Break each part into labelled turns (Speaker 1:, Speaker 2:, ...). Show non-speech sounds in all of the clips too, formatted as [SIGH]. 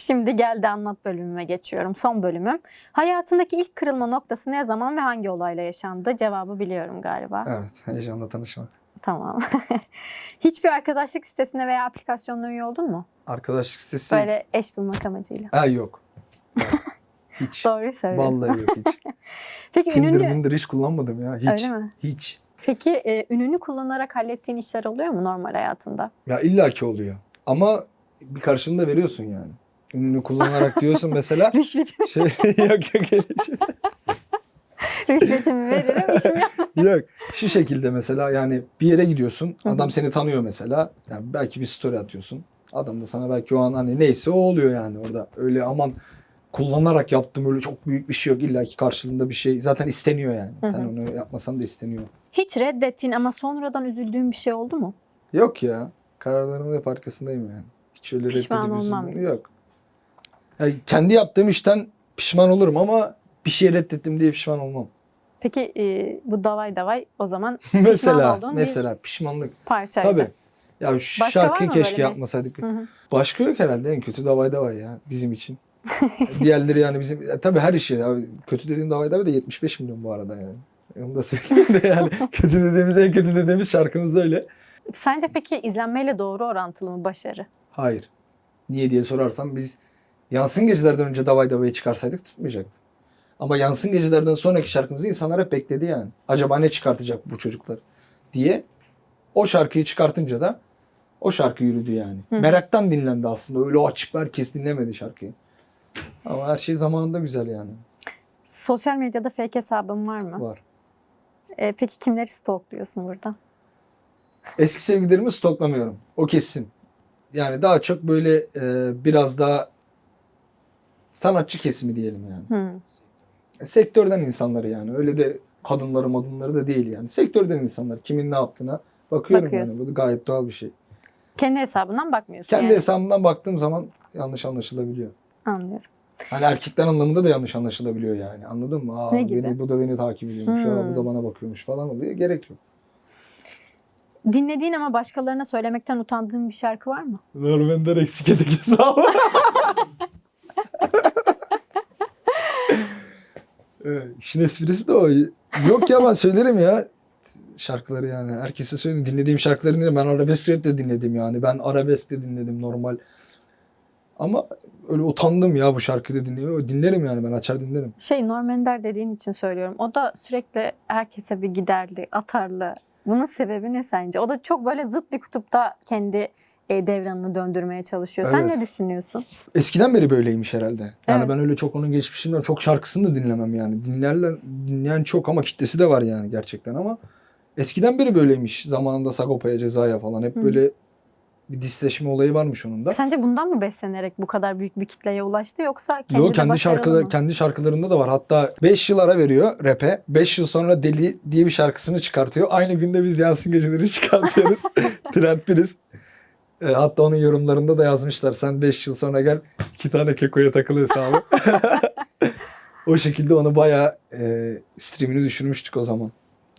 Speaker 1: Şimdi geldi anlat bölümüme geçiyorum. Son bölümüm. Hayatındaki ilk kırılma noktası ne zaman ve hangi olayla yaşandı? Cevabı biliyorum galiba.
Speaker 2: Evet, heyecanla tanışmak.
Speaker 1: Tamam. [LAUGHS] Hiçbir arkadaşlık sitesine veya aplikasyonuna üye oldun mu?
Speaker 2: Arkadaşlık sitesi.
Speaker 1: Böyle eş bulmak amacıyla.
Speaker 2: Ha yok. [LAUGHS] Hiç.
Speaker 1: Doğru söylüyorsun.
Speaker 2: Vallahi yok hiç. [LAUGHS]
Speaker 1: Peki
Speaker 2: Tinder,
Speaker 1: ününü...
Speaker 2: Minder hiç kullanmadım ya. Hiç.
Speaker 1: Öyle mi?
Speaker 2: Hiç.
Speaker 1: Peki e, ününü kullanarak hallettiğin işler oluyor mu normal hayatında?
Speaker 2: Ya illaki oluyor. Ama bir karşılığında veriyorsun yani. Ününü kullanarak diyorsun mesela. [LAUGHS]
Speaker 1: Rüşvet,
Speaker 2: şey yok yok öyle şey.
Speaker 1: rüşvetimi veririm işim yok. [LAUGHS]
Speaker 2: Yok. Şu şekilde mesela yani bir yere gidiyorsun. Adam seni tanıyor mesela. Yani belki bir story atıyorsun. Adam da sana belki o an hani neyse o oluyor yani orada. Öyle aman kullanarak yaptım öyle çok büyük bir şey yok. İlla ki karşılığında bir şey zaten isteniyor yani.
Speaker 1: Hı hı.
Speaker 2: Sen onu yapmasan da isteniyor.
Speaker 1: Hiç reddettiğin ama sonradan üzüldüğün bir şey oldu mu?
Speaker 2: Yok ya. Kararlarımın hep arkasındayım yani. Hiç öyle
Speaker 1: Pişman
Speaker 2: reddedip
Speaker 1: olmam.
Speaker 2: Yok. Yani kendi yaptığım işten pişman olurum ama bir şey reddettim diye pişman olmam.
Speaker 1: Peki e, bu davay davay o zaman [LAUGHS]
Speaker 2: mesela
Speaker 1: olduğun bir
Speaker 2: mesela pişmanlık.
Speaker 1: parçaydı.
Speaker 2: Tabii. Ya şu
Speaker 1: Başka
Speaker 2: şarkıyı keşke yapmasaydık.
Speaker 1: Hı hı.
Speaker 2: Başka yok herhalde en kötü davay davay ya bizim için. [LAUGHS] Diğerleri yani bizim e, tabii her işi ya, kötü dediğim davay davay da 75 milyon bu arada yani. Onu da söyleyeyim de yani [LAUGHS] kötü dediğimiz en kötü dediğimiz şarkımız öyle.
Speaker 1: Sence peki izlenmeyle doğru orantılı mı başarı?
Speaker 2: Hayır. Niye diye sorarsam biz Yansın Geceler'den önce Davay Davay'ı çıkarsaydık tutmayacaktı. Ama Yansın Geceler'den sonraki şarkımızı insanlar hep bekledi yani. Acaba ne çıkartacak bu çocuklar diye. O şarkıyı çıkartınca da o şarkı yürüdü yani.
Speaker 1: Hı.
Speaker 2: Meraktan dinlendi aslında. Öyle açıp herkes dinlemedi şarkıyı. Ama her şey zamanında güzel yani.
Speaker 1: Sosyal medyada fake hesabın var mı?
Speaker 2: Var.
Speaker 1: E, peki kimleri stalkluyorsun burada?
Speaker 2: Eski sevgilerimi stoklamıyorum. O kesin. Yani daha çok böyle e, biraz daha sanatçı kesimi diyelim yani.
Speaker 1: Hı.
Speaker 2: sektörden insanları yani. Öyle de kadınları madınları da değil yani. Sektörden insanlar. Kimin ne yaptığına bakıyorum
Speaker 1: Bakıyorsun.
Speaker 2: yani. Bu da gayet doğal bir şey.
Speaker 1: Kendi hesabından bakmıyorsun
Speaker 2: Kendi
Speaker 1: yani.
Speaker 2: hesabımdan baktığım zaman yanlış anlaşılabiliyor.
Speaker 1: Anlıyorum.
Speaker 2: Hani erkekler anlamında da yanlış anlaşılabiliyor yani. Anladın mı? Aa,
Speaker 1: Ne gibi?
Speaker 2: Beni, bu da beni takip ediyormuş. Aa,
Speaker 1: Hmm.
Speaker 2: bu da bana bakıyormuş falan oluyor. Gerek yok.
Speaker 1: Dinlediğin ama başkalarına söylemekten utandığın bir şarkı var mı?
Speaker 2: Norman'dan eksik edik hesabı. Evet, esprisi de o. Yok ya ben söylerim ya şarkıları yani. Herkese söyleyeyim. Dinlediğim şarkıları dinlerim. Ben arabesk rap de dinledim yani. Ben arabesk de dinledim normal. Ama öyle utandım ya bu şarkıyı da dinliyor. Dinlerim yani ben açar dinlerim.
Speaker 1: Şey Norm Ender dediğin için söylüyorum. O da sürekli herkese bir giderli, atarlı. Bunun sebebi ne sence? O da çok böyle zıt bir kutupta kendi e, devranını döndürmeye çalışıyor. Sen
Speaker 2: Evet.
Speaker 1: ne düşünüyorsun?
Speaker 2: Eskiden beri böyleymiş herhalde. Yani
Speaker 1: Evet.
Speaker 2: ben öyle çok onun geçmişinden çok şarkısını da dinlemem yani. Dinlerler, dinleyen çok ama kitlesi de var yani gerçekten ama eskiden beri böyleymiş. Zamanında Sagopa'ya, Ceza'ya falan hep
Speaker 1: Hı.
Speaker 2: böyle bir disleşme olayı varmış onun da.
Speaker 1: Sence bundan mı beslenerek bu kadar büyük bir kitleye ulaştı yoksa kendi
Speaker 2: Yo
Speaker 1: de
Speaker 2: kendi şarkıları
Speaker 1: mı?
Speaker 2: kendi şarkılarında da var. Hatta 5 yıl ara veriyor rap'e. 5 yıl sonra Deli diye bir şarkısını çıkartıyor. Aynı günde biz Yansın Geceleri [LAUGHS] çıkartıyoruz. [LAUGHS] Trend biriz. E, hatta onun yorumlarında da yazmışlar. Sen 5 yıl sonra gel iki tane kekoya takıl hesabı. [LAUGHS] o şekilde onu bayağı e, streamini düşürmüştük o zaman.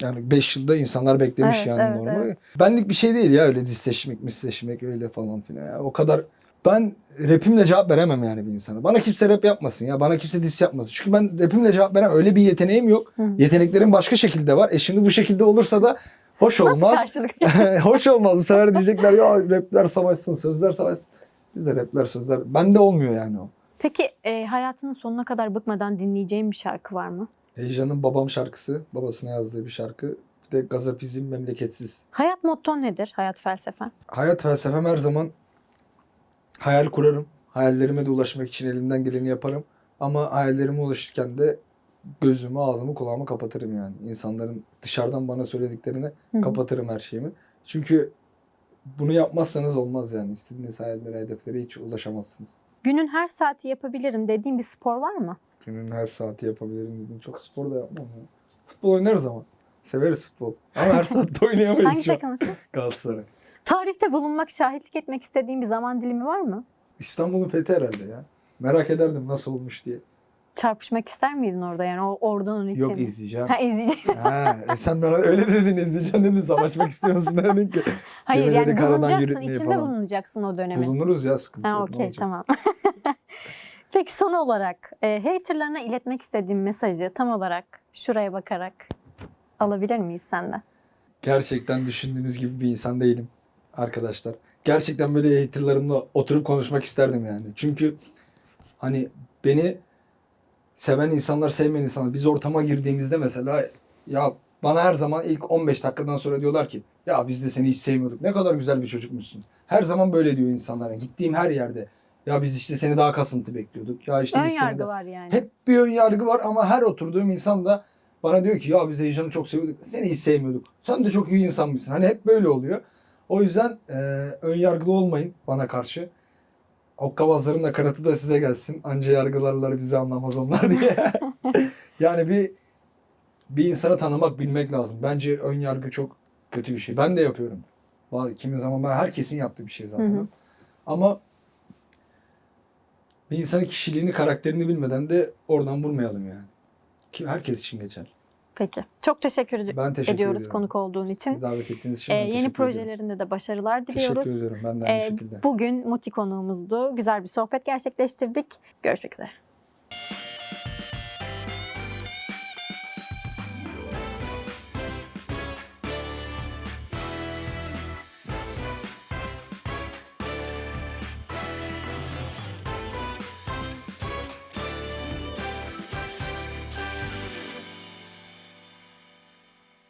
Speaker 2: Yani 5 yılda insanlar beklemiş
Speaker 1: Evet,
Speaker 2: yani
Speaker 1: evet,
Speaker 2: normal.
Speaker 1: evet.
Speaker 2: Benlik bir şey değil ya öyle disleşmek, misleşmek öyle falan filan. Ya. O kadar ben rapimle cevap veremem yani bir insana. Bana kimse rap yapmasın ya. Bana kimse diss yapmasın. Çünkü ben rapimle cevap veremem. Öyle bir yeteneğim yok.
Speaker 1: Hı.
Speaker 2: Yeteneklerim başka şekilde var. E şimdi bu şekilde olursa da hoş
Speaker 1: Nasıl
Speaker 2: olmaz.
Speaker 1: karşılık? [LAUGHS]
Speaker 2: hoş olmaz. Bu sefer diyecekler ya rapler savaşsın, sözler savaşsın. Biz de rapler, sözler. Bende olmuyor yani o.
Speaker 1: Peki e, hayatının sonuna kadar bıkmadan dinleyeceğin bir şarkı var mı?
Speaker 2: Heyecan'ın Babam şarkısı. Babasına yazdığı bir şarkı. Bir de Gazapizm Memleketsiz.
Speaker 1: Hayat motton nedir? Hayat felsefen?
Speaker 2: Hayat felsefem her zaman hayal kurarım. Hayallerime de ulaşmak için elimden geleni yaparım. Ama hayallerime ulaşırken de gözümü, ağzımı, kulağımı kapatırım yani. İnsanların dışarıdan bana söylediklerini
Speaker 1: Hı
Speaker 2: kapatırım her şeyimi. Çünkü bunu yapmazsanız olmaz yani. İstediğiniz hayallere, hedeflere hiç ulaşamazsınız.
Speaker 1: Günün her saati yapabilirim dediğin bir spor var mı?
Speaker 2: Günün her saati yapabilirim dedim. Çok spor da yapmam ya. Futbol oynarız ama. Severiz futbol. Ama her saatte [LAUGHS] oynayamayız
Speaker 1: Hangi
Speaker 2: şu an. Galatasaray.
Speaker 1: Tarihte bulunmak, şahitlik etmek istediğin bir zaman dilimi var mı?
Speaker 2: İstanbul'un fethi herhalde ya. Merak ederdim nasıl olmuş diye.
Speaker 1: Çarpışmak ister miydin orada yani o ordunun içinde?
Speaker 2: Yok izleyeceğim.
Speaker 1: Ha izleyecek.
Speaker 2: ha, e sen bana öyle dedin izleyeceğim dedin savaşmak istiyor musun dedin ki. [LAUGHS]
Speaker 1: Hayır
Speaker 2: Gemileri
Speaker 1: yani bulunacaksın, içinde
Speaker 2: falan.
Speaker 1: bulunacaksın o dönemin.
Speaker 2: Bulunuruz ya sıkıntı
Speaker 1: Ha
Speaker 2: yok.
Speaker 1: okey tamam. [LAUGHS] Peki son olarak e, haterlarına iletmek istediğim mesajı tam olarak şuraya bakarak alabilir miyiz senden?
Speaker 2: Gerçekten düşündüğünüz gibi bir insan değilim arkadaşlar. Gerçekten böyle haterlarımla oturup konuşmak isterdim yani. Çünkü hani beni seven insanlar sevmeyen insanlar biz ortama girdiğimizde mesela ya bana her zaman ilk 15 dakikadan sonra diyorlar ki ya biz de seni hiç sevmiyorduk. Ne kadar güzel bir çocukmuşsun. Her zaman böyle diyor insanlara. Gittiğim her yerde. Ya biz işte seni daha kasıntı bekliyorduk. Ya işte
Speaker 1: Ön
Speaker 2: biz seni
Speaker 1: yargı
Speaker 2: de...
Speaker 1: var yani.
Speaker 2: Hep bir ön yargı var ama her oturduğum insan da bana diyor ki ya biz Heyecan'ı çok seviyorduk. Seni hiç sevmiyorduk. Sen de çok iyi insan mısın? Hani hep böyle oluyor. O yüzden e, ön yargılı olmayın bana karşı. Hokkabazların da karatı da size gelsin. Anca yargılarlar bizi anlamaz onlar diye. [LAUGHS] yani bir bir insanı tanımak bilmek lazım. Bence ön yargı çok kötü bir şey. Ben de yapıyorum. Vallahi Kimi zaman ben herkesin yaptığı bir şey zaten.
Speaker 1: Hı hı.
Speaker 2: Ama bir insanın kişiliğini, karakterini bilmeden de oradan vurmayalım yani. Ki herkes için geçer.
Speaker 1: Peki. Çok teşekkür ed-
Speaker 2: Ben teşekkür
Speaker 1: ediyoruz
Speaker 2: ediyorum.
Speaker 1: konuk olduğun için.
Speaker 2: Siz davet ettiğiniz için
Speaker 1: Ee,
Speaker 2: ben
Speaker 1: yeni
Speaker 2: teşekkür ediyorum.
Speaker 1: projelerinde de başarılar diliyoruz.
Speaker 2: Teşekkür ediyorum. Ben de aynı
Speaker 1: Ee,
Speaker 2: şekilde.
Speaker 1: Bugün Muti konuğumuzdu. Güzel bir sohbet gerçekleştirdik. Görüşmek üzere.